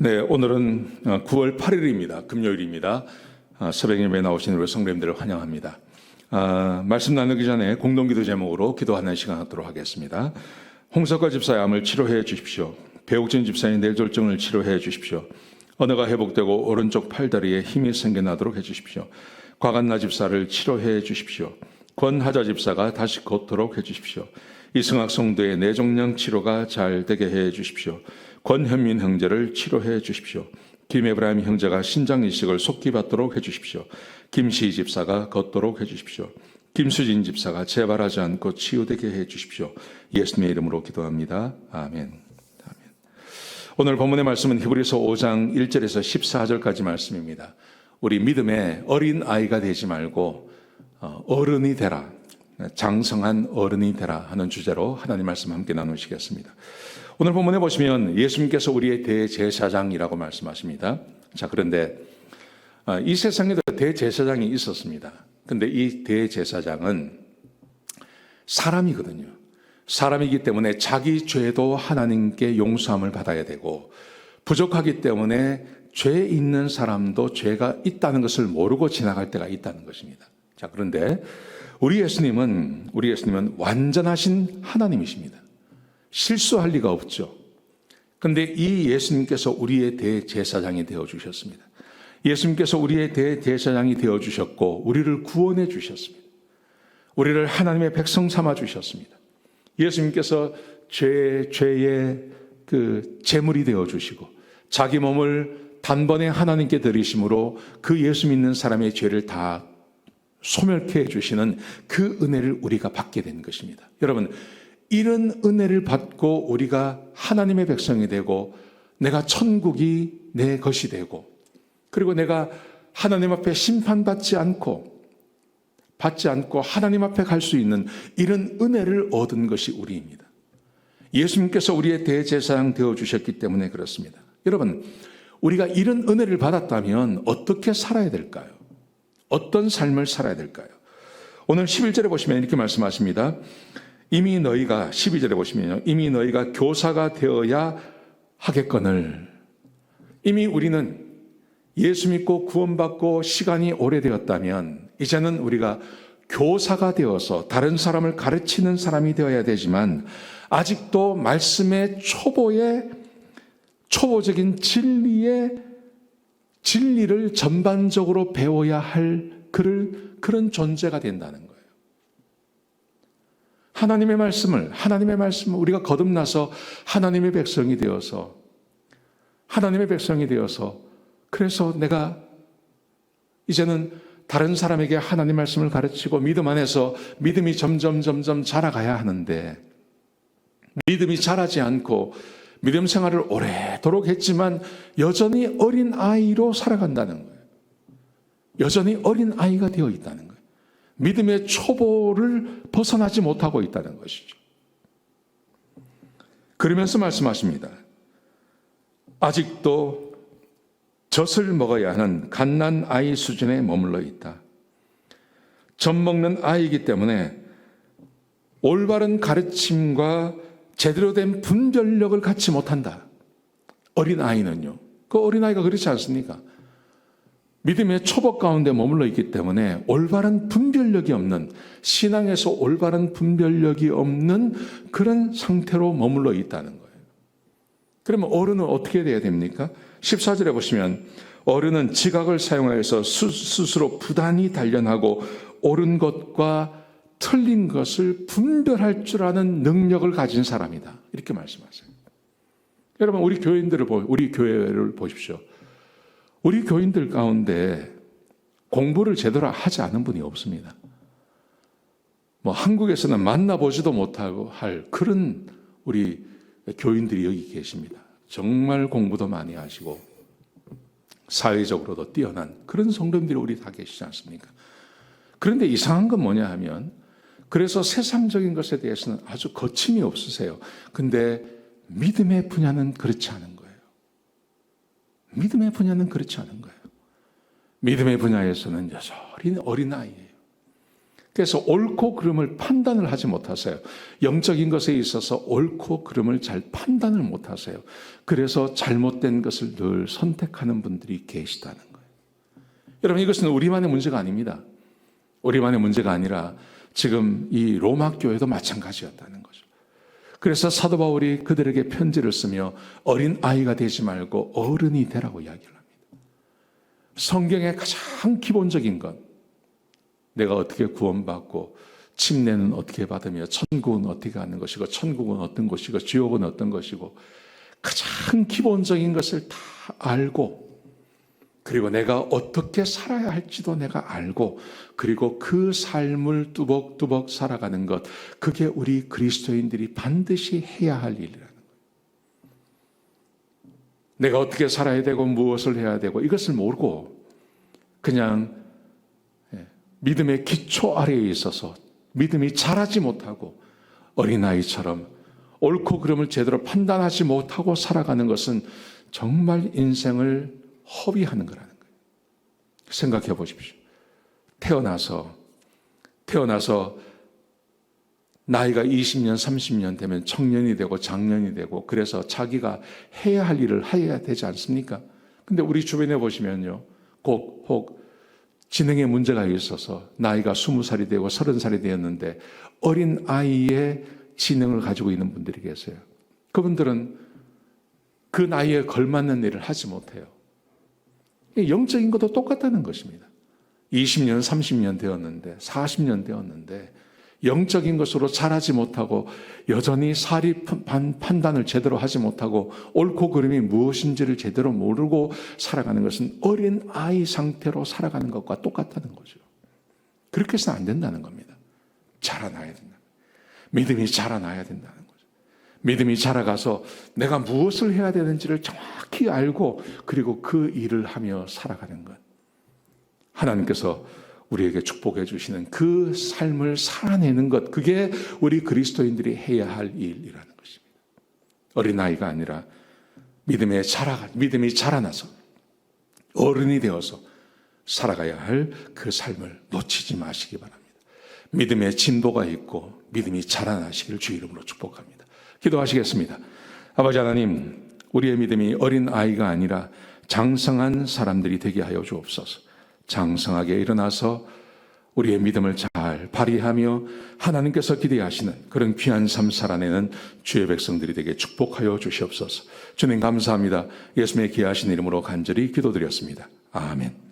네, 오늘은 9월 8일입니다. 금요일입니다. 아, 새벽 예배 나오신 우리 성도님들을 환영합니다. 아, 말씀 나누기 전에 공동기도 제목으로 기도하는 시간 갖도록 하겠습니다. 홍석과 집사의 암을 치료해 주십시오. 배옥진 집사의 뇌졸중을 치료해 주십시오. 언어가 회복되고 오른쪽 팔다리에 힘이 생겨나도록 해 주십시오. 과간나 집사를 치료해 주십시오. 권하자 집사가 다시 걷도록 해 주십시오. 이승학 성도의 뇌종양 치료가 잘 되게 해 주십시오. 권현민 형제를 치료해 주십시오. 김에브라임 형제가 신장 이식을 속기 받도록 해 주십시오. 김시 집사가 걷도록 해 주십시오. 김수진 집사가 재발하지 않고 치유되게 해 주십시오. 예수님의 이름으로 기도합니다. 아멘. 아멘. 오늘 본문의 말씀은 히브리서 5장 1절에서 14절까지 말씀입니다. 우리 믿음의 어린 아이가 되지 말고 어, 어른이 되라. 장성한 어른이 되라 하는 주제로 하나님 말씀 함께 나누시겠습니다. 오늘 본문에 보시면 예수님께서 우리의 대제사장이라고 말씀하십니다. 자, 그런데 아, 이 세상에도 대제사장이 있었습니다. 근데 이 대제사장은 사람이거든요. 사람이기 때문에 자기 죄도 하나님께 용서함을 받아야 되고 부족하기 때문에 죄 있는 사람도 죄가 있다는 것을 모르고 지나갈 때가 있다는 것입니다. 자, 그런데 우리 예수님은 우리 예수님은 완전하신 하나님이십니다. 실수할 리가 없죠. 근데 이 예수님께서 우리의 대제사장이 되어 주셨습니다. 예수님께서 우리의 대제사장이 되어 주셨고 우리를 구원해 주셨습니다. 우리를 하나님의 백성 삼아 주셨습니다. 예수님께서 죄 죄의 그 제물이 되어 주시고 자기 몸을 단번에 하나님께 드리심으로 그 예수 믿는 사람의 죄를 다 소멸케 해 주시는 그 은혜를 우리가 받게 된 것입니다. 여러분 이런 은혜를 받고 우리가 하나님의 백성이 되고 내가 천국이 내 것이 되고 그리고 내가 하나님 앞에 심판받지 않고 받지 않고 하나님 앞에 갈 수 있는 이런 은혜를 얻은 것이 우리입니다. 예수님께서 우리의 대제사장 되어 주셨기 때문에 그렇습니다. 여러분, 우리가 이런 은혜를 받았다면 어떻게 살아야 될까요? 어떤 삶을 살아야 될까요? 오늘 11절에 보시면 이렇게 말씀하십니다. 이미 너희가 12절에 보시면요. 이미 너희가 교사가 되어야 하겠거늘 이미 우리는 예수 믿고 구원받고 시간이 오래되었다면 이제는 우리가 교사가 되어서 다른 사람을 가르치는 사람이 되어야 되지만 아직도 말씀의 초보의 초보적인 진리의 진리를 전반적으로 배워야 할 그를 그런 존재가 된다는 거예요. 하나님의 말씀을 하나님의 말씀을 우리가 거듭나서 하나님의 백성이 되어서 하나님의 백성이 되어서 그래서 내가 이제는 다른 사람에게 하나님 말씀을 가르치고 믿음 안에서 믿음이 점점 점점 자라가야 하는데 믿음이 자라지 않고 믿음 생활을 오래도록 했지만 여전히 어린 아이로 살아간다는 거예요. 여전히 어린 아이가 되어 있다는 거예요. 믿음의 초보를 벗어나지 못하고 있다는 것이죠. 그러면서 말씀하십니다. 아직도 젖을 먹어야 하는 갓난 아이 수준에 머물러 있다. 젖 먹는 아이이기 때문에 올바른 가르침과 제대로 된 분별력을 갖지 못한다. 어린 아이는요. 그 어린 아이가 그렇지 않습니까? 믿음의 초보 가운데 머물러 있기 때문에 올바른 분별력이 없는 신앙에서 올바른 분별력이 없는 그런 상태로 머물러 있다는 거예요. 그러면 어른은 어떻게 돼야 됩니까? 14절에 보시면 어른은 지각을 사용하여서 스 스로 부단히 단련하고 옳은 것과 틀린 것을 분별할 줄 아는 능력을 가진 사람이다. 이렇게 말씀하세요. 여러분 우리 교인들을 보 우리 교회를 보십시오. 우리 교인들 가운데 공부를 제대로 하지 않은 분이 없습니다. 뭐 한국에서는 만나보지도 못하고 할 그런 우리 교인들이 여기 계십니다. 정말 공부도 많이 하시고 사회적으로도 뛰어난 그런 성도님들이 우리 다 계시지 않습니까? 그런데 이상한 건 뭐냐 하면 그래서 세상적인 것에 대해서는 아주 거침이 없으세요. 근데 믿음의 분야는 그렇지 않은 거예요. 믿음의 분야는 그렇지 않은 거예요. 믿음의 분야에서는 여전히 어린아이예요. 그래서 옳고 그름을 판단을 하지 못하세요. 영적인 것에 있어서 옳고 그름을 잘 판단을 못하세요. 그래서 잘못된 것을 늘 선택하는 분들이 계시다는 거예요. 여러분 이것은 우리만의 문제가 아닙니다. 우리만의 문제가 아니라 지금 이 로마 교회도 마찬가지였다는 거죠. 그래서 사도 바울이 그들에게 편지를 쓰며 어린 아이가 되지 말고 어른이 되라고 이야기를 합니다. 성경의 가장 기본적인 것, 내가 어떻게 구원받고 침례는 어떻게 받으며 천국은 어떻게 가는 것이고 천국은 어떤 것이고 지옥은 어떤 것이고 가장 기본적인 것을 다 알고 그리고 내가 어떻게 살아야 할지도 내가 알고 그리고 그 삶을 뚜벅뚜벅 살아가는 것 그게 우리 그리스도인들이 반드시 해야 할 일이라는 거예요. 내가 어떻게 살아야 되고 무엇을 해야 되고 이것을 모르고 그냥 예, 믿음의 기초 아래에 있어서 믿음이 자라지 못하고 어린아이처럼 옳고 그름을 제대로 판단하지 못하고 살아가는 것은 정말 인생을 허비하는 거라는 거예요. 생각해 보십시오. 태어나서, 태어나서 나이가 20년, 30년 되면 청년이 되고 장년이 되고 그래서 자기가 해야 할 일을 해야 되지 않습니까? 근데 우리 주변에 보시면요. 꼭, 혹 지능에 문제가 있어서 나이가 20살이 되고 30살이 되었는데 어린 아이의 지능을 가지고 있는 분들이 계세요. 그분들은 그 나이에 걸맞는 일을 하지 못해요. 영적인 것도 똑같다는 것입니다. 20년, 30년 되었는데, 40년 되었는데, 영적인 것으로 자라지 못하고, 여전히 사리 판- 판단을 제대로 하지 못하고, 옳고 그름이 무엇인지를 제대로 모르고 살아가는 것은 어린 아이 상태로 살아가는 것과 똑같다는 거죠. 그렇게 해서는 안 된다는 겁니다. 자라나야 된다. 믿음이 자라나야 된다는 거죠. 믿음이 자라가서 내가 무엇을 해야 되는지를 정확히 알고 그리고 그 일을 하며 살아가는 것. 하나님께서 우리에게 축복해 주시는 그 삶을 살아내는 것. 그게 우리 그리스도인들이 해야 할 일이라는 것입니다. 어린아이가 아니라 믿음에 자라가, 믿음이 자라나서 어른이 되어서 살아가야 할 그 삶을 놓치지 마시기 바랍니다. 믿음의 진도가 있고 믿음이 자라나시기를 주 이름으로 축복합니다. 기도하시겠습니다. 아버지 하나님, 우리의 믿음이 어린 아이가 아니라 장성한 사람들이 되게 하여 주옵소서. 장성하게 일어나서 우리의 믿음을 잘 발휘하며 하나님께서 기대하시는 그런 귀한 삶 살아내는 주의 백성들이 되게 축복하여 주시옵소서. 주님 감사합니다. 예수님의 귀하신 이름으로 간절히 기도드렸습니다. 아멘.